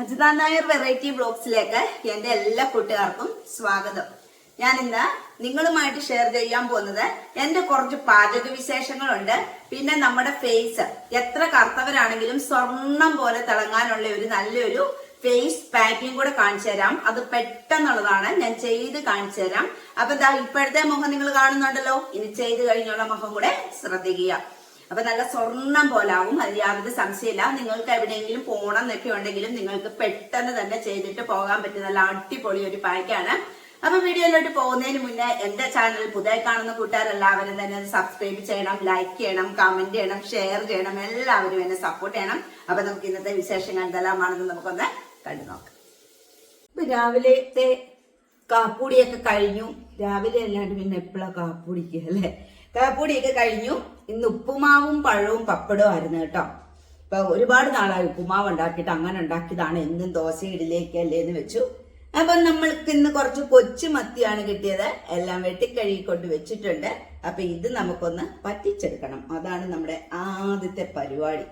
Ajitha Nair variety ബ്ലോഗ്സിലേക്ക് എന്റെ എല്ലാ കൂട്ടുകാർക്കും സ്വാഗതം. ഞാൻ ഇന്ന് നിങ്ങളുമായിട്ട് ഷെയർ ചെയ്യാൻ പോകുന്നത് എന്റെ കുറച്ച് പാചക വിശേഷങ്ങളുണ്ട്. പിന്നെ നമ്മുടെ ഫേസ് എത്ര കറുത്തവരാണെങ്കിലും സ്വർണം പോലെ തിളങ്ങാനുള്ള ഒരു നല്ലൊരു ഫേസ് പാക്കിംഗ് കൂടെ കാണിച്ചു തരാം. അത് പെട്ടെന്നുള്ളതാണ്. ഞാൻ ചെയ്ത് കാണിച്ചു തരാം. അപ്പൊ ഇപ്പോഴത്തെ മുഖം നിങ്ങൾ കാണുന്നുണ്ടല്ലോ. ഇനി ചെയ്ത് കഴിഞ്ഞുള്ള മുഖം കൂടെ ശ്രദ്ധിക്കുക. അപ്പൊ നല്ല സ്വർണം പോലാവും അതിൽ യാതൊരു സംശയമില്ല. നിങ്ങൾക്ക് എവിടെയെങ്കിലും പോകണം എന്നൊക്കെ ഉണ്ടെങ്കിലും നിങ്ങൾക്ക് പെട്ടെന്ന് തന്നെ ചെയ്തിട്ട് പോകാൻ പറ്റുന്ന നല്ല അടിപൊളി ഒരു പാക്കാണ് അപ്പൊ വീഡിയോയിലോട്ട് പോകുന്നതിന് മുന്നേ എന്റെ ചാനൽ പുതിയ കാണുന്ന കൂട്ടുകാരെല്ലാവരും തന്നെ സബ്സ്ക്രൈബ് ചെയ്യണം ലൈക്ക് ചെയ്യണം കമന്റ് ചെയ്യണം ഷെയർ ചെയ്യണം. എല്ലാവരും എന്നെ സപ്പോർട്ട് ചെയ്യണം. അപ്പൊ നമുക്ക് ഇന്നത്തെ വിശേഷങ്ങൾ കണ്ടെല്ലാമാണെന്ന് നമുക്കൊന്ന് കണ്ടു നോക്കാം. ഇപ്പൊ രാവിലത്തെ കാപ്പൂടിയൊക്കെ കഴിഞ്ഞു. രാവിലെ അല്ലാണ്ട് പിന്നെ എപ്പോഴാ കാപ്പൂടിക്കുക അല്ലേ? കാപ്പൂടിയൊക്കെ കഴിഞ്ഞു. ഇന്ന് ഉപ്പുമാവും പഴവും പപ്പടവും ആയിരുന്നു കേട്ടോ. ഇപ്പൊ ഒരുപാട് നാളായി ഉപ്പുമാവ് ഉണ്ടാക്കിയിട്ട് അങ്ങനെ ഉണ്ടാക്കിയതാണ്. എന്നും ദോശ ഇടിലേക്ക് അല്ലേ എന്ന് വെച്ചു. അപ്പൊ നമ്മൾക്ക് ഇന്ന് കുറച്ച് കൊച്ചു മത്തിയാണ് കിട്ടിയത്. എല്ലാം വെട്ടിക്കഴുകി കൊണ്ട് വെച്ചിട്ടുണ്ട്. അപ്പൊ ഇത് നമുക്കൊന്ന് പറ്റിച്ചെടുക്കണം. അതാണ് നമ്മുടെ ആദ്യത്തെ പരിപാടി.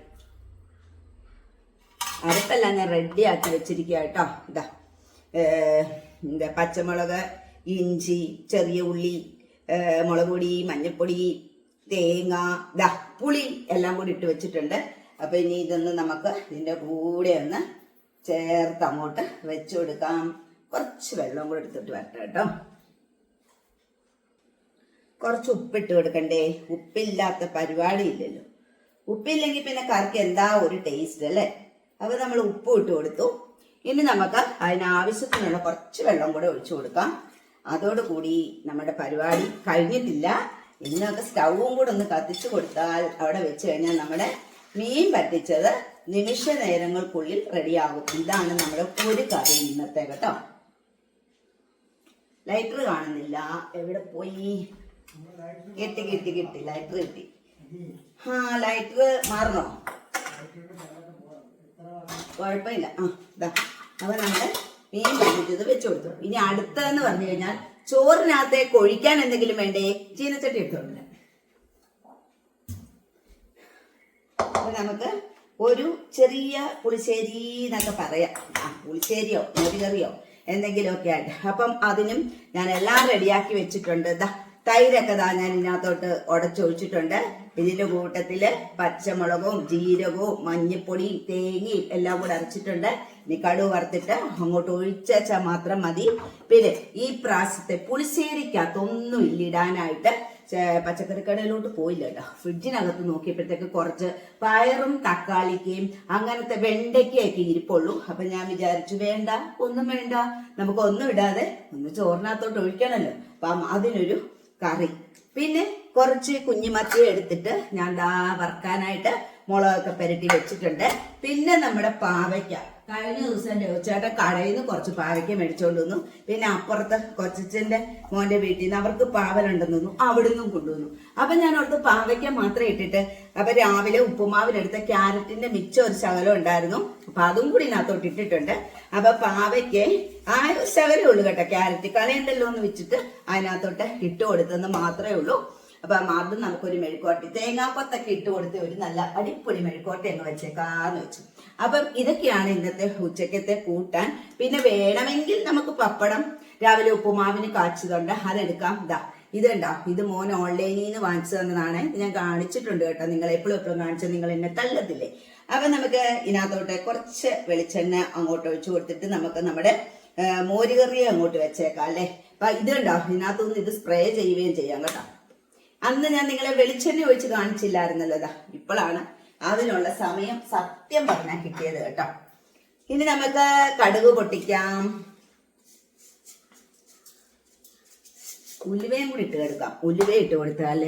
അടുപ്പെല്ലാം ഞാൻ റെഡി ആക്കി വെച്ചിരിക്കുക കേട്ടോ. ഇതാ എന്താ പച്ചമുളക് ഇഞ്ചി ചെറിയ ഉള്ളി മുളക് പൊടി മഞ്ഞൾപ്പൊടി തേങ്ങ ദാ പുളി എല്ലാം കൂടി ഇട്ട് വെച്ചിട്ടുണ്ട്. അപ്പൊ ഇനി ഇതൊന്ന് നമുക്ക് ഇതിന്റെ കൂടെ ഒന്ന് ചേർത്ത് അങ്ങോട്ട് വെച്ചു കൊടുക്കാം. കുറച്ച് വെള്ളം കൂടെ എടുത്തിട്ട് വരട്ടെ കേട്ടോ. കുറച്ച് ഉപ്പിട്ട് കൊടുക്കണ്ടേ? ഉപ്പില്ലാത്ത പരിപാടി ഇല്ലല്ലോ. ഉപ്പില്ലെങ്കിൽ പിന്നെ കറിക്ക് എന്താ ഒരു ടേസ്റ്റ് അല്ലേ? അപ്പൊ നമ്മൾ ഉപ്പ് ഇട്ട് കൊടുത്തു. ഇനി നമുക്ക് അതിനാവശ്യത്തിനുള്ള കുറച്ച് വെള്ളം കൂടെ ഒഴിച്ചു കൊടുക്കാം. അതോടുകൂടി നമ്മുടെ പരിപാടി കഴിഞ്ഞിട്ടില്ല. ഇന്നൊക്കെ സ്റ്റൗവും കൂടെ ഒന്ന് കത്തിച്ചു കൊടുത്താൽ അവിടെ വെച്ച് കഴിഞ്ഞാൽ നമ്മുടെ മീൻ പറ്റിച്ചത് നിമിഷ നേരങ്ങൾക്കുള്ളിൽ റെഡിയാകും. ഇതാണ് നമ്മുടെ ഒരു കറി ഇന്നത്തെ കേട്ടോ. ലൈറ്റർ കാണുന്നില്ല. എവിടെ പോയി? കിട്ടി കിട്ടി കിട്ടി. ലൈറ്റർ കിട്ടി. ആ ലൈറ്റർ മാറണോ? കുഴപ്പമില്ല. ആ ഇതാ അപ്പൊ നമ്മൾ മീൻ പറ്റിച്ചത് വെച്ചു കൊടുത്തു. ഇനി അടുത്തതെന്ന് പറഞ്ഞു കഴിഞ്ഞാൽ ചോറിനകത്തേക്ക് കൊഴിക്കാൻ എന്തെങ്കിലും വേണ്ടേ? ചീനച്ചട്ടി എടുത്തോണ്ട് നമുക്ക് ഒരു ചെറിയ പുളിശ്ശേരി എന്നൊക്കെ പറയാം. ആ പുളിശ്ശേരിയോ മോരുകറിയോ എന്തെങ്കിലുമൊക്കെ ആയിട്ട്. അപ്പം അതിനും ഞാൻ എല്ലാം റെഡിയാക്കി വെച്ചിട്ടുണ്ട്. ദാ തൈരൊക്കെ താ ഞാൻ ഇതിനകത്തോട്ട് ഉടച്ചൊഴിച്ചിട്ടുണ്ട് ഇതിന്റെ കൂട്ടത്തിൽ പച്ചമുളകും ജീരകവും മഞ്ഞപ്പൊടിയും തേങ്ങയും എല്ലാം കൂടെ അരച്ചിട്ടുണ്ട്. ഇനി കടുവ് വറുത്തിട്ട് അങ്ങോട്ട് ഒഴിച്ചാൽ മാത്രം മതി. പിന്നെ ഈ പ്രാവശ്യത്തെ പുളിശ്ശേരിക്കകത്തൊന്നും ഇല്ലിടാനായിട്ട് പച്ചക്കറിക്കടയിലോട്ട് പച്ചക്കറി കടയിലോട്ട് പോയില്ല കേട്ടോ. ഫ്രിഡ്ജിനകത്ത് നോക്കിയപ്പോഴത്തേക്ക് കുറച്ച് പയറും തക്കാളിക്കയും അങ്ങനത്തെ വെണ്ടയ്ക്കയൊക്കെ ഇരിപ്പുള്ളൂ. അപ്പൊ ഞാൻ വിചാരിച്ചു വേണ്ട ഒന്നും വേണ്ട. നമുക്ക് ഒന്നും ഇടാതെ ഒന്ന് ചോറിനകത്തോട്ട് ഒഴിക്കണമല്ലോ അപ്പം അതിനൊരു കറി. പിന്നെ കുറച്ച് കുഞ്ഞിമത്തി എടുത്തിട്ട് ഞാൻ ദാ വറുക്കാനായിട്ട് മുളകൊക്കെ പെരട്ടി വെച്ചിട്ടുണ്ട്. പിന്നെ നമ്മുടെ പാവയ്ക്ക. കഴിഞ്ഞ ദിവസം രവിച്ചേട്ടൻ കടയിൽ നിന്ന് കുറച്ച് പാവയ്ക്ക മേടിച്ചോണ്ട് വന്നു. പിന്നെ അപ്പുറത്ത് കൊച്ചിന്റെ മോന്റെ വീട്ടിൽ നിന്ന് അവർക്ക് പാവലുണ്ടെന്ന് തോന്നുന്നു. അവിടുന്നും കൊണ്ടുവന്നു. അപ്പം ഞാൻ അവിടുത്തെ പാവയ്ക്ക മാത്രം ഇട്ടിട്ട് അപ്പം രാവിലെ ഉപ്പുമാവിനെടുത്ത ക്യാരറ്റിന്റെ മിച്ചം ഒരു ശകലം ഉണ്ടായിരുന്നു. അപ്പം അതും കൂടി ഇതിനകത്തോട്ട് ഇട്ടിട്ടുണ്ട്. അപ്പം പാവയ്ക്ക് ആ ഒരു ശകലേ ഉള്ളൂ കേട്ടോ. ക്യാരറ്റ് കളയുണ്ടല്ലോ എന്ന് വെച്ചിട്ട് അതിനകത്തോട്ട് ഇട്ട് കൊടുത്തെന്ന് മാത്രമേ ഉള്ളൂ. അപ്പൊ അത് നമുക്കൊരു മെഴുക്കോട്ടി തേങ്ങാപ്പത്തൊക്കെ ഇട്ട് കൊടുത്ത് ഒരു നല്ല അടിപൊളി മെഴുക്കോട്ടി എന്ന് വെച്ചേക്കാന്ന് വെച്ചു. അപ്പം ഇതൊക്കെയാണ് ഇന്നത്തെ ഉച്ചക്കത്തെ കൂട്ടാൻ. പിന്നെ വേണമെങ്കിൽ നമുക്ക് പപ്പടം രാവിലെ ഉപ്പുമാവിന് കാച്ചതുണ്ട് അതെടുക്കാം. ഇതാ ഇതുണ്ടോ ഇത് മോൻ ഓൺലൈനിൽ നിന്ന് വാങ്ങിച്ചു തന്നതാണ്. ഞാൻ കാണിച്ചിട്ടുണ്ട് കേട്ടോ. നിങ്ങൾ എപ്പോഴും എപ്പോഴും കാണിച്ചത് നിങ്ങൾ എന്നെ തള്ളത്തില്ലേ? അപ്പൊ നമുക്ക് ഇതിനകത്തോട്ട് കുറച്ച് വെളിച്ചെണ്ണ അങ്ങോട്ട് ഒഴിച്ചു കൊടുത്തിട്ട് നമുക്ക് നമ്മുടെ മോരുകറിയെ അങ്ങോട്ട് വെച്ചേക്കാം അല്ലേ? അപ്പൊ ഇത് കണ്ടോ? ഇതിനകത്തുനിന്ന് ഇത് സ്പ്രേ ചെയ്യുകയും ചെയ്യാം കേട്ടോ. അന്ന് ഞാൻ നിങ്ങളെ വെളിച്ചെണ്ണ ഒഴിച്ച് കാണിച്ചില്ലായിരുന്നല്ലോ ഇപ്പോഴാണ് അതിനുള്ള സമയം സത്യം പറഞ്ഞാൽ കിട്ടിയത് കേട്ടോ. ഇനി നമുക്ക് കടുക് പൊട്ടിക്കാം. ഉലുവയും കൂടി ഇട്ട് കൊടുക്കാം. ഉലുവ ഇട്ട് കൊടുത്താൽ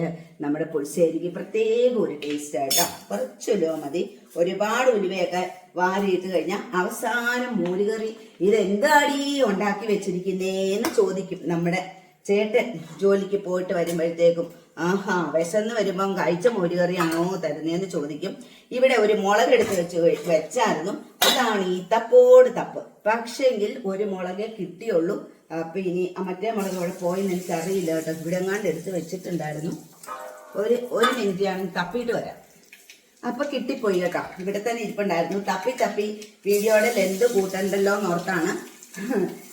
നമ്മുടെ പുളിശ്ശേരിക്ക് പ്രത്യേക ഒരു ടേസ്റ്റ് ആയിട്ടോ കുറച്ച് ഉലുവ മതി. ഒരുപാട് ഉലുവയൊക്കെ വാരിയിട്ട് കഴിഞ്ഞാൽ അവസാനം മൂലുകറി ഇതെന്താടി ഉണ്ടാക്കി വെച്ചിരിക്കുന്നേന്ന് ചോദിക്കും നമ്മുടെ ചേട്ടൻ ജോലിക്ക് പോയിട്ട് വരുമ്പോഴത്തേക്കും. ആഹാ വിശന്ന് വരുമ്പം കഴിച്ച മോരുകറിയാണോ തരുന്നതെന്ന് ചോദിക്കും. ഇവിടെ ഒരു മുളക് എടുത്ത് വെച്ച് വെച്ചായിരുന്നു. അതാണ് ഈ തപ്പോട് തപ്പ്. പക്ഷെങ്കിൽ ഒരു മുളകേ കിട്ടിയുള്ളൂ. അപ്പൊ ഇനി മറ്റേ മുളക് അവിടെ പോയെന്ന് എനിക്ക് അറിയില്ല കേട്ടോ. ഇവിടെ എങ്ങാണ്ട് എടുത്ത് വെച്ചിട്ടുണ്ടായിരുന്നു. ഒരു ഒരു മിനിറ്റ് തപ്പിയിട്ട് വരാം. അപ്പൊ കിട്ടിപ്പോയി കേട്ടോ. ഇവിടെ തന്നെ ഇരിപ്പുണ്ടായിരുന്നു. തപ്പി തപ്പി വീഡിയോയുടെ ലെന്ത് കൂട്ടണ്ടല്ലോ എന്നോർത്താണ്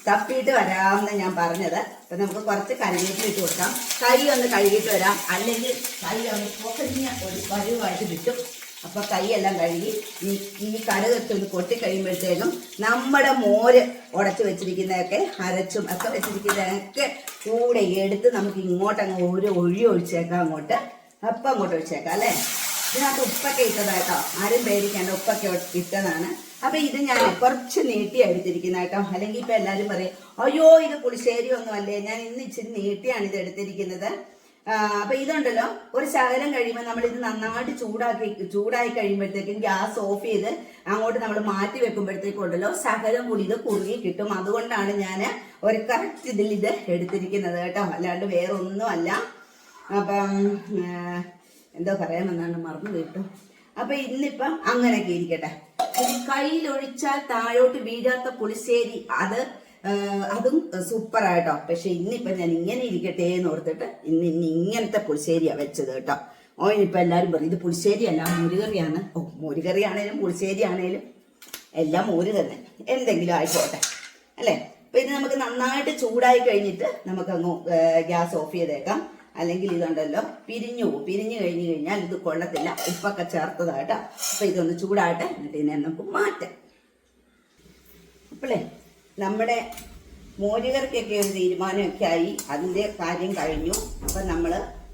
തപ്പിയിട്ട് വരാമെന്ന് ഞാൻ പറഞ്ഞത്. അപ്പൊ നമുക്ക് കുറച്ച് കഴുകിയിട്ട് ഇട്ട് കൊടുക്കാം. കൈ ഒന്ന് കഴുകിയിട്ട് വരാം. അല്ലെങ്കിൽ കൈ ഒന്ന് പൊക്കഞ്ഞ ഒരു പരുവായിട്ട് കിട്ടും. അപ്പൊ കൈയെല്ലാം കഴുകി ഈ ഈ കടുകൊക്കെ ഒന്ന് പൊട്ടി കഴിയുമ്പോഴത്തേക്കും നമ്മുടെ മോര് ഉടച്ചു വെച്ചിരിക്കുന്നതൊക്കെ അരച്ചും ഒക്കെ വെച്ചിരിക്കുന്നതൊക്കെ കൂടെ എടുത്ത് നമുക്ക് ഇങ്ങോട്ട് അങ്ങ് ഒരു ഒഴി ഒഴിച്ചേക്കാം അങ്ങോട്ട്. അപ്പം അങ്ങോട്ട് ഒഴിച്ചേക്കാം അല്ലേ? ഇതിനകത്ത് ഉപ്പൊക്കെ ഇട്ടതാട്ടോ ആരും പേടിക്കേണ്ട ഉപ്പൊക്കെ ഇട്ടതാണ്. അപ്പൊ ഇത് ഞാൻ കുറച്ച് നീട്ടിയാ എടുത്തിരിക്കുന്ന കേട്ടോ. അല്ലെങ്കിൽ ഇപ്പൊ എല്ലാരും പറയും അയ്യോ ഇത് പുളിശ്ശേരി ഒന്നും അല്ലേ? ഞാൻ ഇന്ന് ഇച്ചിരി നീട്ടിയാണ് ഇത് എടുത്തിരിക്കുന്നത്. അപ്പൊ ഇതുണ്ടല്ലോ ഒരു ശകലം കഴിയുമ്പോൾ നമ്മൾ ഇത് നന്നായിട്ട് ചൂടാക്കി ചൂടായി കഴിയുമ്പോഴത്തേക്കും ഗ്യാസ് ഓഫ് ചെയ്ത് അങ്ങോട്ട് നമ്മൾ മാറ്റി വെക്കുമ്പോഴത്തേക്കും ഉണ്ടല്ലോ ശകലം കൂടി ഇത് കുറുകി കിട്ടും. അതുകൊണ്ടാണ് ഞാൻ ഒരു കറക്റ്റ് ഇതിൽ ഇത് എടുത്തിരിക്കുന്നത് കേട്ടോ. അല്ലാണ്ട് വേറെ ഒന്നും അല്ല അപ്പം എന്തോ പറയാമെന്നാണ് മറന്നു കേട്ടോ. അപ്പൊ ഇന്നിപ്പം അങ്ങനെയൊക്കെ ഇരിക്കട്ടെ. കയ്യിലൊഴിച്ചാൽ താഴോട്ട് വീഴാത്ത പുളിശ്ശേരി. അത് അതും സൂപ്പറായിട്ടോ. പക്ഷെ ഇന്നിപ്പം ഞാൻ ഇങ്ങനെ ഇരിക്കട്ടെ എന്ന് ഓർത്തിട്ട് ഇന്ന് ഇന്ന് ഇങ്ങനത്തെ പുളിശ്ശേരിയാ വെച്ചത് കേട്ടോ. ഓ ഇനിയിപ്പോൾ എല്ലാവരും പറയും ഇത് പുളിശ്ശേരി അല്ല മോരുകറിയാണ്. ഓ മോരുകറി ആണേലും പുളിശ്ശേരി ആണേലും എല്ലാം മോര് തന്നെ എന്തെങ്കിലും ആയിക്കോട്ടെ. അല്ലേ? അപ്പൊ ഇത് നമുക്ക് നന്നായിട്ട് ചൂടായി കഴിഞ്ഞിട്ട് നമുക്ക് അങ്ങ് ഗ്യാസ് ഓഫ് ചെയ്തേക്കാം. അല്ലെങ്കിൽ ഇതുണ്ടല്ലോ പിരിഞ്ഞു പോകും. പിരിഞ്ഞു കഴിഞ്ഞു കഴിഞ്ഞാൽ ഇത് കൊള്ളത്തില്ല. ഉപ്പൊക്കെ ചേർത്തതാട്ടോ അപ്പൊ ഇതൊന്ന് ചൂടാട്ടെ എന്നിട്ട് ഇതിനെ നമുക്ക് മാറ്റാം. അപ്പോളേ നമ്മുടെ മോരുകർക്കൊക്കെ ഒരു തീരുമാനമൊക്കെ ആയി. അതിന്റെ കാര്യം കഴിഞ്ഞു. അപ്പം നമ്മൾ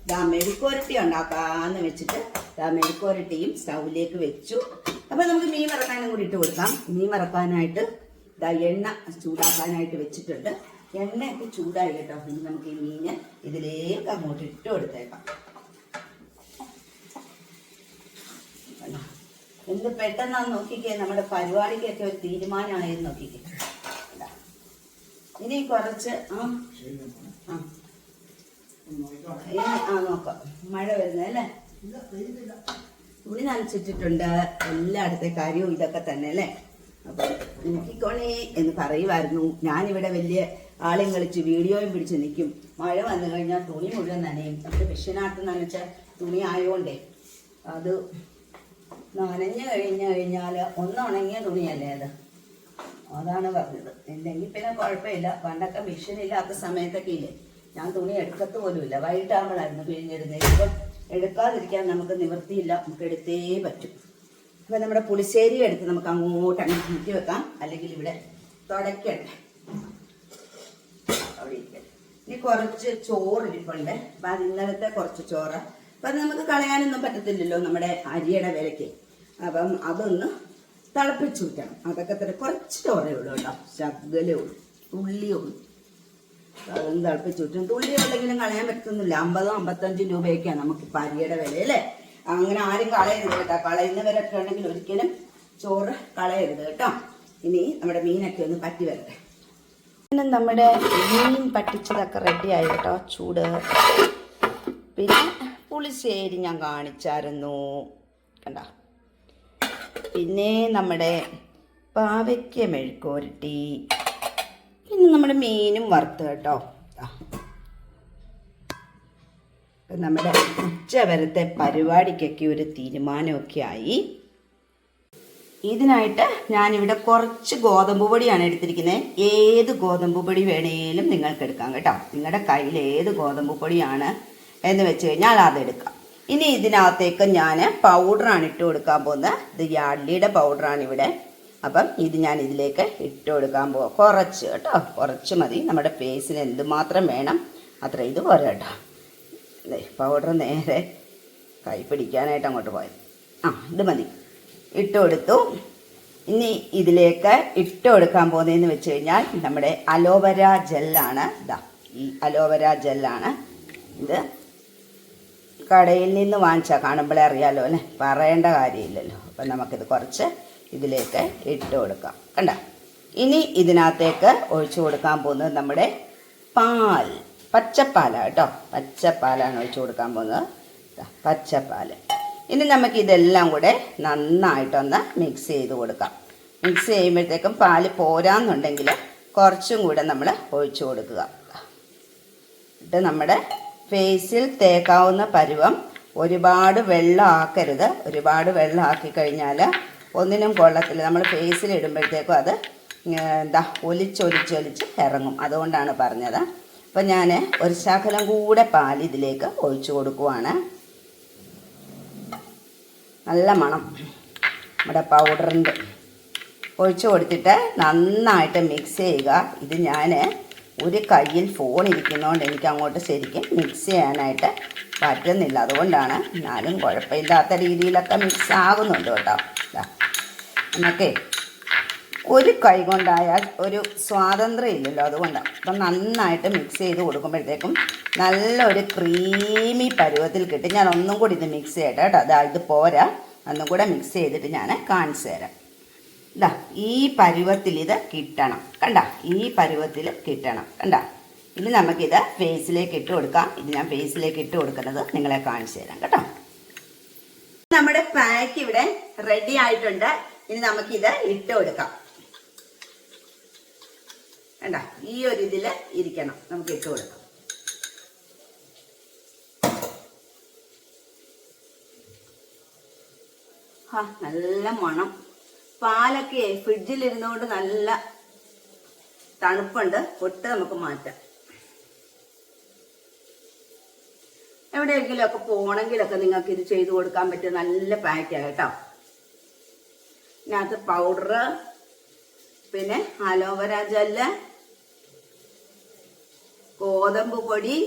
ദാ മെഴുക്കുരട്ടി ഉണ്ടാക്കാന്ന് വെച്ചിട്ട് ദാ മെഴുക്കുരട്ടിയും സ്റ്റൗവിലേക്ക് വെച്ചു. അപ്പം നമുക്ക് മീൻ വറക്കാനും കൂടി ഇട്ട് കൊടുക്കാം. മീൻ വറക്കാനായിട്ട് ദാ എണ്ണ ചൂടാക്കാനായിട്ട് വെച്ചിട്ടുണ്ട്. എണ്ണയൊക്കെ ചൂടായി കേട്ടോ. ഇനി നമുക്ക് ഈ മീന് ഇതിലേക്ക് അങ്ങോട്ട് ഇട്ട് കൊടുത്തേക്കാം? എന്ത് പെട്ടെന്നാന്ന് നോക്കിക്കേ. നമ്മുടെ പരിപാടിക്കൊക്കെ ഒരു തീരുമാനമായെന്ന് നോക്കിക്കേ. ഇനി കുറച്ച് ആ ആ. നോക്കാം. മഴ വരുന്നല്ലേ തുണി നനച്ചിട്ടിട്ടുണ്ട്. എല്ലായിടത്തെ കാര്യവും ഇതൊക്കെ തന്നെ അല്ലേ? അപ്പം നോക്കിക്കോണേ എന്ന് പറയുമായിരുന്നു ഞാനിവിടെ വലിയ ആളെയും കളിച്ച് വീഡിയോയും പിടിച്ച് നിൽക്കും. മഴ വന്നു കഴിഞ്ഞാൽ തുണി മുഴുവൻ നനയും. നമ്മുടെ വിഷനാട്ട് നനച്ച തുണി ആയതുകൊണ്ടേ അത് നനഞ്ഞു കഴിഞ്ഞു കഴിഞ്ഞാൽ ഒന്നുണങ്ങിയ തുണിയല്ലേ അത്? അതാണ് പറഞ്ഞത്. ഇല്ലെങ്കിൽ പിന്നെ കുഴപ്പമില്ല. പണ്ടൊക്കെ മെഷീനില്ലാത്ത സമയത്തൊക്കെ ഇല്ലേ? ഞാൻ തുണി എടുക്കത്ത് പോലുമില്ല. വൈകിട്ടാകുമ്പോഴായിരുന്നു പിഴിഞ്ഞിരുന്നത്. ഇപ്പം എടുക്കാതിരിക്കാൻ നമുക്ക് നിവൃത്തിയില്ല. നമുക്ക് എടുത്തേ പറ്റും. അപ്പം നമ്മുടെ പുളിശ്ശേരി എടുത്ത് നമുക്ക് അങ്ങോട്ട് അങ്ങ് വെക്കാം. അല്ലെങ്കിൽ ഇവിടെ ഇരിക്കട്ടെ ഇനി കുറച്ച് ചോറ് ഇരിപ്പുണ്ട് അപ്പം അത് ഇന്നലത്തെ കുറച്ച് ചോറ്. അപ്പം അത് നമുക്ക് കളയാനൊന്നും പറ്റത്തില്ലല്ലോ നമ്മുടെ അരിയുടെ വിലയ്ക്ക്. അപ്പം അതൊന്ന് തിളപ്പിച്ചു വെക്കണം. അതൊക്കെ തന്നെ കുറച്ച് ചോറേ ഉള്ളൂ കേട്ടോ. ശകലേ ഉള്ളൂ തുള്ളിയേ ഉള്ളൂ അതൊന്ന് തിളപ്പിച്ചു വിട്ടും തുള്ളി ഉണ്ടെങ്കിലും കളയാൻ പറ്റുന്നില്ല അമ്പതോ അമ്പത്തഞ്ചും രൂപയൊക്കെയാണ് നമുക്ക് അരിയുടെ വില അല്ലേ? അങ്ങനെ ആരും കളയരുത് കേട്ടോ. കളയുന്നവരൊക്കെ ഉണ്ടെങ്കിൽ ഒരിക്കലും ചോറ് കളയരുത് കേട്ടോ. ഇനി നമ്മുടെ മീനൊക്കെ ഒന്ന് പറ്റി വരട്ടെ. പിന്നെ നമ്മുടെ മീൻ പറ്റിച്ചതൊക്കെ റെഡിയായി കേട്ടോ. ചൂട്. പിന്നെ പുളിശ്ശേരി ഞാൻ കാണിച്ചായിരുന്നു. കണ്ട? പിന്നെ നമ്മുടെ പാവയ്ക്ക മെഴുക്കോരട്ടി പിന്നെ നമ്മുടെ മീനും വറുത്ത് കേട്ടോ. നമ്മുടെ ഉച്ചവരത്തെ പരിപാടിക്കൊക്കെ ഒരു തീരുമാനമൊക്കെ ആയി. ഇതിനായിട്ട് ഞാനിവിടെ കുറച്ച് ഗോതമ്പ് പൊടിയാണ് എടുത്തിരിക്കുന്നത് ഏത് ഗോതമ്പ് പൊടി വേണേലും നിങ്ങൾക്ക് എടുക്കാം കേട്ടോ. നിങ്ങളുടെ കയ്യിൽ ഏത് ഗോതമ്പ് പൊടിയാണ് എന്ന് വെച്ച് കഴിഞ്ഞാൽ അതെടുക്കാം ഇനി ഇതിനകത്തേക്ക് ഞാൻ പൗഡറാണ് ഇട്ട് കൊടുക്കാൻ പോകുന്നത് ഇത് യാഡ്ലിയുടെ പൗഡറാണ് ഇവിടെ. അപ്പം ഇത് ഞാൻ ഇതിലേക്ക് ഇട്ട് കൊടുക്കാൻ പോകാം കുറച്ച് കേട്ടോ. കുറച്ച് മതി. നമ്മുടെ ഫേസിന് എന്തുമാത്രം വേണം അത്ര ഇത് പോരാ കേട്ടോ. പൗഡർ നേരെ കൈ പിടിക്കാനായിട്ട് അങ്ങോട്ട് പോയത്. ആ ഇത് മതി. ഇട്ട് കൊടുത്തു. ഇനി ഇതിലേക്ക് ഇട്ട് കൊടുക്കാൻ പോകുന്നതെന്ന് വെച്ച് കഴിഞ്ഞാൽ നമ്മുടെ അലോവര ജെല്ലാണ്. ഇതാ ഈ അലോവര ജെല്ലാണ്. ഇത് കടയിൽ നിന്ന് വാങ്ങിച്ചാൽ കാണുമ്പോഴേ അറിയാലോ അല്ലേ? പറയേണ്ട കാര്യമില്ലല്ലോ. അപ്പം നമുക്കിത് കുറച്ച് ഇതിലേക്ക് ഇട്ട് കൊടുക്കാം. കണ്ട? ഇനി ഇതിനകത്തേക്ക് ഒഴിച്ചു കൊടുക്കാൻ പോകുന്നത് നമ്മുടെ പാൽ. പച്ചപ്പാലാണ് കേട്ടോ. പച്ചപ്പാലാണ് ഒഴിച്ചു കൊടുക്കാൻ പോകുന്നത്. പച്ചപ്പാൽ ഇനി നമുക്ക് ഇതെല്ലാം കൂടെ നന്നായിട്ടൊന്ന് മിക്സ് ചെയ്ത് കൊടുക്കാം. മിക്സ് ചെയ്യുമ്പോഴത്തേക്കും പാൽ പോരാന്നുണ്ടെങ്കിൽ കുറച്ചും കൂടെ നമ്മൾ ഒഴിച്ചു കൊടുക്കുക. എന്നിട്ട് നമ്മുടെ ഫേസിൽ തേക്കാവുന്ന പരുവം ഒരുപാട് വെള്ളം ആക്കരുത്. ഒരുപാട് വെള്ളം ആക്കി കഴിഞ്ഞാൽ ഒന്നിനും കൊള്ളത്തില്ല. നമ്മൾ ഫേസിൽ ഇടുമ്പോഴത്തേക്കും അത് എന്താ ഒലിച്ചൊലിച്ചൊലിച്ച് ഇറങ്ങും. അതുകൊണ്ടാണ് പറഞ്ഞത്. അപ്പം ഞാൻ ഒരു ശകലം കൂടെ പാൽ ഇതിലേക്ക് ഒഴിച്ചു കൊടുക്കുവാണ്. നല്ല മണം. നമ്മുടെ പൗഡറിന്റെ ഒഴിച്ചു കൊടുത്തിട്ട് നന്നായിട്ട് മിക്സ് ചെയ്യുക. ഇത് ഞാൻ ഒരു കയ്യിൽ ഫോൺ ഇരിക്കുന്നതുകൊണ്ട് എനിക്ക് അങ്ങോട്ട് ശരിക്കും മിക്സ് ചെയ്യാനായിട്ട് പറ്റുന്നില്ല. അതുകൊണ്ടാണ് എന്നാലും കുഴപ്പമില്ലാത്ത രീതിയിലൊക്കെ മിക്സ് ആകുന്നുണ്ട് കേട്ടോ. നമുക്കേ ഒരു കൈ കൊണ്ടായാൽ ഒരു സ്വാതന്ത്ര്യം ഇല്ലല്ലോ അതുകൊണ്ടാണ് അപ്പം നന്നായിട്ട് മിക്സ് ചെയ്ത് കൊടുക്കുമ്പോഴത്തേക്കും നല്ലൊരു ക്രീമി പരുവത്തിൽ കിട്ടും. ഞാൻ ഒന്നും കൂടി ഇത് മിക്സ് ചെയ്യട്ടെ കേട്ടോ. അതാ ഇത് പോരാ. ഒന്നും കൂടെ മിക്സ് ചെയ്തിട്ട് ഞാൻ കാണിച്ചു തരാം. ഇതാ ഈ പരുവത്തിൽ ഇത് കിട്ടണം. കണ്ട? ഈ പരുവത്തിൽ കിട്ടണം. കണ്ട? ഇനി നമുക്കിത് ഫേസിലേക്ക് ഇട്ട് കൊടുക്കാം. ഇത് ഞാൻ ഫേസിലേക്ക് ഇട്ട് കൊടുക്കുന്നത് നിങ്ങളെ കാണിച്ചു തരാം കേട്ടോ. നമ്മുടെ പാക്ക് ഇവിടെ റെഡി ആയിട്ടുണ്ട്. ഇനി നമുക്കിത് ഇട്ട് കൊടുക്കാം. കണ്ട ഈ ഒരു ഇതിൽ ഇരിക്കണം. നമുക്ക് ഇട്ട് കൊടുക്കാം. ആ നല്ല മണം. പാലൊക്കെ ഫ്രിഡ്ജിൽ ഇരുന്നുകൊണ്ട് നല്ല തണുപ്പുണ്ട്. പൊട്ട് നമുക്ക് മാറ്റാം. എവിടെയെങ്കിലുമൊക്കെ പോകണമെങ്കിലൊക്കെ നിങ്ങൾക്ക് ഇത് ചെയ്തു കൊടുക്കാൻ പറ്റിയ നല്ല പാക്കാണ് കേട്ടോ. ഇതിനകത്ത് പൗഡർ പിന്നെ അലോവര ജെല്ല് ഗോതമ്പ് പൊടി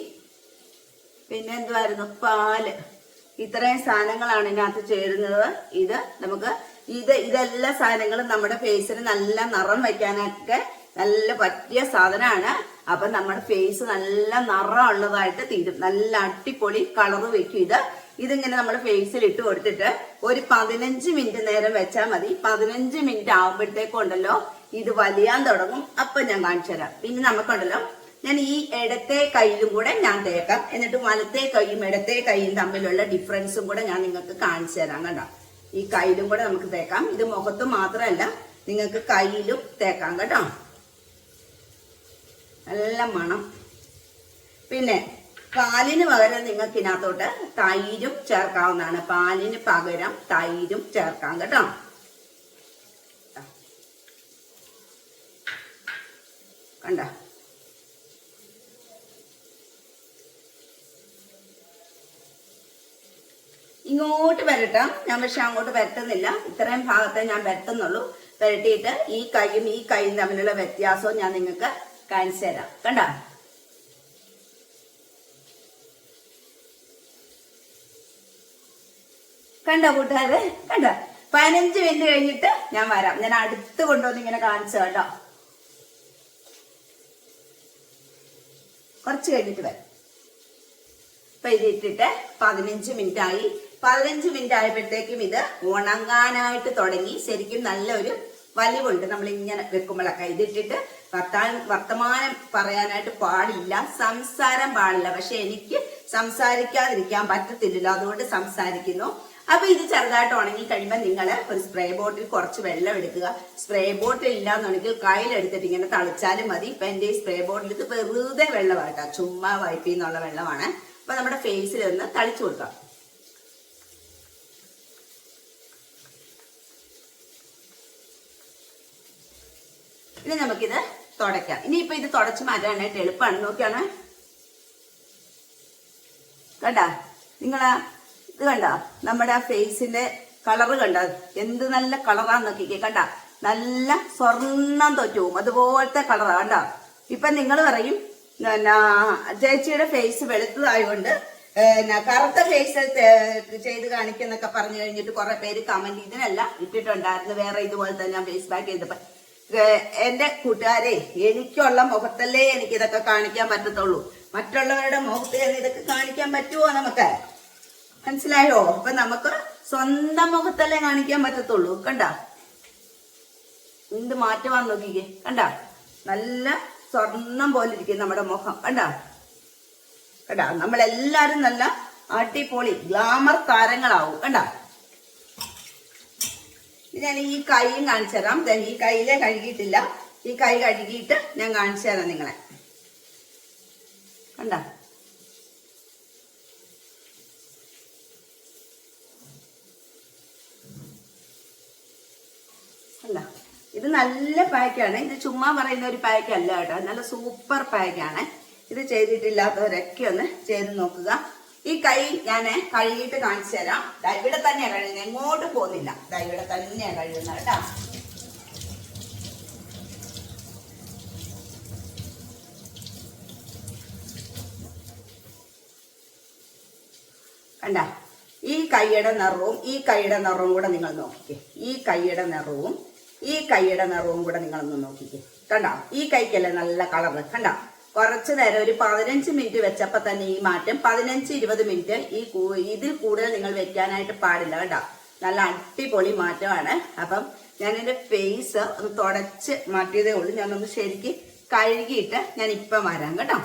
പിന്നെ എന്തുവായിരുന്നു? പാൽ. ഇത്രയും സാധനങ്ങളാണ് ഇതിനകത്ത് ചേരുന്നത്. ഇത് നമുക്ക് ഇത് ഇതെല്ലാ സാധനങ്ങളും നമ്മുടെ ഫേസിന് നല്ല നിറം വയ്ക്കാനൊക്കെ നല്ല പറ്റിയ സാധനമാണ്. അപ്പൊ നമ്മുടെ ഫേസ് നല്ല നിറം ഉള്ളതായിട്ട് തീരും. നല്ല അടിപൊളി കളർ വെക്കും ഇത്. ഇതിങ്ങനെ നമ്മൾ ഫേസിൽ ഇട്ട് കൊടുത്തിട്ട് ഒരു പതിനഞ്ച് മിനിറ്റ് നേരം വെച്ചാൽ മതി. പതിനഞ്ച് മിനിറ്റ് ആകുമ്പോഴത്തേക്കുണ്ടല്ലോ ഇത് വലിയാൻ തുടങ്ങും. അപ്പൊ ഞാൻ കാണിച്ചു തരാം പിന്നെ നമുക്കുണ്ടല്ലോ ഞാൻ ഈ ഇടത്തെ കൈയിലും കൂടെ ഞാൻ തേക്കാം. എന്നിട്ട് വലത്തെ കൈയും ഇടത്തെ കൈയും തമ്മിലുള്ള ഡിഫറൻസും കൂടെ ഞാൻ നിങ്ങൾക്ക് കാണിച്ചു തരാം കേട്ടോ ഈ കയ്യിലും കൂടെ നമുക്ക് തേക്കാം. ഇത് മുഖത്ത് മാത്രമല്ല നിങ്ങൾക്ക് കയ്യിലും തേക്കാം കേട്ടോ. നല്ല മണം. പിന്നെ പാലിന് പകരം നിങ്ങൾക്ക് ഇതിനകത്തോട്ട് തൈരും ചേർക്കാവുന്നതാണ്. പാലിന് പകരം തൈരും ചേർക്കാം കേട്ടോ കണ്ട ഇങ്ങോട്ട് വരട്ടാം. ഞാൻ പക്ഷെ അങ്ങോട്ട് വരട്ടുന്നില്ല. ഇത്രയും ഭാഗത്തെ ഞാൻ വരട്ടുന്നുള്ളൂ. വരട്ടിയിട്ട് ഈ കൈയും ഈ കൈയും തമ്മിലുള്ള വ്യത്യാസവും ഞാൻ നിങ്ങൾക്ക് കാണിച്ചു തരാം. കണ്ട? കണ്ട കൂട്ടുകാരെ? കണ്ട? പതിനഞ്ച് മിനിറ്റ് കഴിഞ്ഞിട്ട് ഞാൻ വരാം. ഞാൻ അടുത്ത് കൊണ്ടുവന്ന് ഇങ്ങനെ കാണിച്ചു കേട്ടോ. കുറച്ച് കഴിഞ്ഞിട്ട് വരാം. അപ്പൊ ഇതിട്ടിട്ട് പതിനഞ്ച് മിനിറ്റ് ആയി പതിനഞ്ച് മിനിറ്റ് ആയപ്പോഴത്തേക്കും ഇത് ഉണങ്ങാനായിട്ട് തുടങ്ങി. ശരിക്കും നല്ലൊരു വലിവുണ്ട്. നമ്മൾ ഇങ്ങനെ വെക്കുമ്പോഴൊക്കെ ഇതിട്ടിട്ട് വർത്താൻ വർത്തമാനം പറയാനായിട്ട് പാടില്ല. സംസാരം പാടില്ല. പക്ഷെ എനിക്ക് സംസാരിക്കാതിരിക്കാൻ പറ്റത്തില്ലല്ലോ. അതുകൊണ്ട് സംസാരിക്കുന്നു. അപ്പൊ ഇത് ചെറുതായിട്ട് ഉണങ്ങി കഴിയുമ്പോൾ നിങ്ങൾ ഒരു സ്പ്രേ ബോട്ടിൽ കുറച്ച് വെള്ളം എടുക്കുക. സ്പ്രേ ബോട്ടിൽ ഇല്ലാന്നുണ്ടെങ്കിൽ കയ്യിലെടുത്തിട്ട് ഇങ്ങനെ തളിച്ചാലും മതി. ഇപ്പൊ എന്റെ ഈ സ്പ്രേ ബോട്ടിൽ ഇത് വെറുതെ വെള്ളമായിട്ടാ ചുമ്മാ വൈപ്പിന്നുള്ള വെള്ളമാണ്. അപ്പൊ നമ്മുടെ ഫേസിൽ ഒന്ന് തളിച്ചു കൊടുക്കാം. ഇനി നമുക്കിത് തുടയ്ക്കാം. ഇനിയിപ്പോ ഇത് തുടച്ച് മാറ്റാനായിട്ട് എളുപ്പമാണ് നോക്കിയാണ്? കണ്ട? നിങ്ങൾ ഇത് കണ്ട? നമ്മുടെ ആ ഫേസിന്റെ കളറ് കണ്ട? എന്ത് നല്ല കളറാന്ന് നോക്കിക്കേ. കണ്ട? നല്ല സ്വർണം തൊറ്റവും അതുപോലത്തെ കളറാ. കണ്ട? ഇപ്പൊ നിങ്ങൾ പറയും ചേച്ചിയുടെ ഫേസ് വെളുത്തതായതുകൊണ്ട് കറുത്ത ഫേസ് ചെയ്ത് കാണിക്കുന്നൊക്കെ പറഞ്ഞു കഴിഞ്ഞിട്ട് കുറെ പേര് കമന്റ് ഇതിനല്ല ഇട്ടിട്ടുണ്ടായിരുന്നു വേറെ ഇതുപോലത്തെ ഞാൻ ഫേസ് പാക്ക് ചെയ്തപ്പോ. എന്റെ കൂട്ടുകാരെ എനിക്കുള്ള മുഖത്തല്ലേ എനിക്ക് ഇതൊക്കെ കാണിക്കാൻ പറ്റത്തുള്ളൂ. മറ്റുള്ളവരുടെ മുഖത്ത് ഇതൊക്കെ കാണിക്കാൻ പറ്റുമോ നമുക്ക്? മനസ്സിലായോ? അപ്പൊ നമുക്ക് സ്വന്തം മുഖത്തല്ലേ കാണിക്കാൻ പറ്റത്തുള്ളൂ. കണ്ട? എന്ത് മാറ്റമാന്ന് നോക്കിക്കേ. കണ്ട? നല്ല സ്വർണം പോലെ ഇരിക്കും നമ്മുടെ മുഖം. കണ്ട? കണ്ട? നമ്മളെല്ലാരും നല്ല അടിപൊളി ഗ്ലാമർ താരങ്ങളാവും. കണ്ട? ഞാൻ ഈ കൈയും കാണിച്ചു തരാം. ഈ കൈയിലെ കഴുകിയിട്ടില്ല. ഈ കൈ കഴുകിയിട്ട് ഞാൻ കാണിച്ചു തരാം നിങ്ങളെ. കണ്ട? അല്ല ഇത് നല്ല പാക്കാണ് ഇത് ചുമ്മാ പറയുന്ന ഒരു പാക്ക് അല്ല കേട്ടോ. നല്ല സൂപ്പർ പാക്കാണ് ഇത് ചെയ്തിട്ടില്ലാത്തവരൊക്കെ ഒന്ന് ചെയ്ത് നോക്കുക. ഈ കൈ ഞാൻ കഴുകിയിട്ട് കാണിച്ചു തരാം. ഇവിടെ തന്നെയാണ് കഴുകുന്നത് എങ്ങോട്ടും പോകുന്നില്ല. ഇവിടെ തന്നെയാണ് കഴുകുന്നത് കേട്ടോ. കണ്ട? ഈ കൈയുടെ നിറവും ഈ കൈയുടെ നിറവും കൂടെ നിങ്ങൾ നോക്കിക്കേ. ഈ കൈയുടെ നിറവും ഈ കൈയുടെ നിറവും കൂടെ നിങ്ങളൊന്ന് നോക്കിക്കേ. കണ്ടോ? ഈ കൈക്കല്ലേ നല്ല കളറ്. കണ്ട? കുറച്ചു നേരം ഒരു പതിനഞ്ച് മിനിറ്റ് വെച്ചപ്പോ തന്നെ ഈ മാറ്റം. പതിനഞ്ച് ഇരുപത് മിനിറ്റ് ഈ ഇതിൽ കൂടുതൽ നിങ്ങൾ വെക്കാനായിട്ട് പാടില്ല കേട്ടോ. നല്ല അടിപൊളി മാറ്റമാണ്. അപ്പം ഞാൻ എന്റെ ഫേസ് ഒന്ന് തുടച്ച് മാറ്റിയതേ ഉള്ളൂ. ഞാനൊന്ന് ശരിക്ക് കഴുകിയിട്ട് ഞാൻ ഇപ്പം വരാം കേട്ടോ.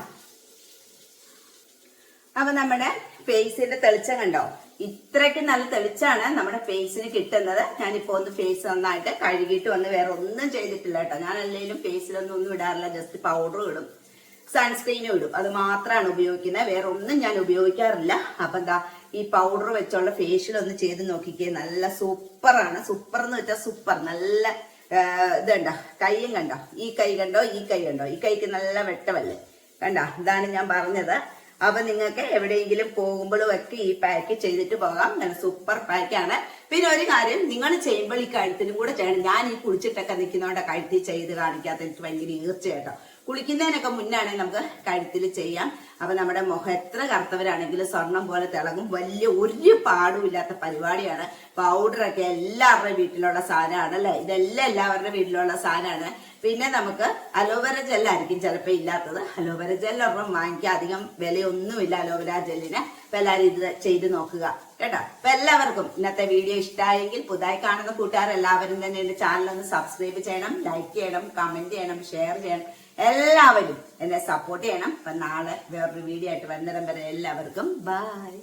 അപ്പൊ നമ്മുടെ ഫേസിന്റെ തെളിച്ചം കണ്ടോ? ഇത്രയ്ക്ക് നല്ല തെളിച്ചാണ് നമ്മുടെ ഫേസിന് കിട്ടുന്നത്. ഞാനിപ്പോ ഒന്ന് ഫേസ് നന്നായിട്ട് കഴുകിയിട്ട് വന്ന് വേറെ ഒന്നും ചെയ്തിട്ടില്ല കേട്ടോ. ഞാൻ അല്ലെങ്കിലും ഫേസിലൊന്നും ഒന്നും ഇടാറില്ല. ജസ്റ്റ് പൗഡർ ഇടും. സൺസ്ക്രീനും ഇടും. അത് മാത്രമാണ് ഉപയോഗിക്കുന്നത് വേറെ ഒന്നും ഞാൻ ഉപയോഗിക്കാറില്ല. അപ്പൊ എന്താ ഈ പൗഡർ വെച്ചുള്ള ഫേഷ്യൽ ഒന്ന് ചെയ്ത് നോക്കിക്കേ. നല്ല സൂപ്പറാണ്. സൂപ്പർ എന്ന് വെച്ചാൽ സൂപ്പർ. നല്ല ഇതുണ്ട കൈയും കണ്ടോ? ഈ കൈ കണ്ടോ? ഈ കൈ കണ്ടോ? ഈ കൈക്ക് നല്ല വെട്ടമല്ലേ കണ്ടോ? ഇതാണ് ഞാൻ പറഞ്ഞത്. അപ്പൊ നിങ്ങൾക്ക് എവിടെയെങ്കിലും പോകുമ്പോഴും ഒക്കെ ഈ പാക്ക് ചെയ്തിട്ട് പോകാം. നല്ല സൂപ്പർ പാക്കാണ് പിന്നെ ഒരു കാര്യം നിങ്ങൾ ചെയ്യുമ്പോൾ ഈ കഴുത്തിനും കൂടെ ചെയ്യണം. ഞാൻ ഈ കുളിച്ചിട്ടൊക്കെ നിൽക്കുന്നതുകൊണ്ട് കഴുത്തി ചെയ്ത് കാണിക്കാത്ത എനിക്ക് ഭയങ്കര ഈർച്ചയായിട്ടോ കുളിക്കുന്നതിനൊക്കെ മുന്നാണെങ്കിൽ നമുക്ക് കഴുത്തിൽ ചെയ്യാം. അപ്പൊ നമ്മുടെ മുഖം എത്ര കറുത്തവരാണെങ്കിലും സ്വർണം പോലെ തിളങ്ങും. വലിയ ഒരു പാടുമില്ലാത്ത പരിപാടിയാണ്. പൗഡറൊക്കെ എല്ലാവരുടെ വീട്ടിലുള്ള സാധനമാണ് അല്ലെ? ഇതെല്ലാം എല്ലാവരുടെ വീട്ടിലുള്ള സാധനമാണ്. പിന്നെ നമുക്ക് അലോവേര ജെല്ലായിരിക്കും ചിലപ്പോൾ ഇല്ലാത്തത്. അലോവേര ഒരെണ്ണം വാങ്ങിക്കുക അധികം വിലയൊന്നുമില്ല അലോവേര ജെല്ലിന് അപ്പൊ എല്ലാവരും ഇത് ചെയ്ത് നോക്കുക. കേട്ടോ? അപ്പൊ എല്ലാവർക്കും ഇന്നത്തെ വീഡിയോ ഇഷ്ടമായെങ്കിൽ പുതുതായി കാണുന്ന കൂട്ടുകാർ എല്ലാവരും തന്നെ എന്റെ ചാനൽ ഒന്ന് സബ്സ്ക്രൈബ് ചെയ്യണം ലൈക്ക് ചെയ്യണം കമന്റ് ചെയ്യണം ഷെയർ ചെയ്യണം. എല്ലാവരും എന്നെ സപ്പോർട്ട് ചെയ്യണം. അപ്പൊ നാളെ വേറൊരു വീഡിയോ ആയിട്ട് വരുന്നിടം വരെ എല്ലാവർക്കും ബൈ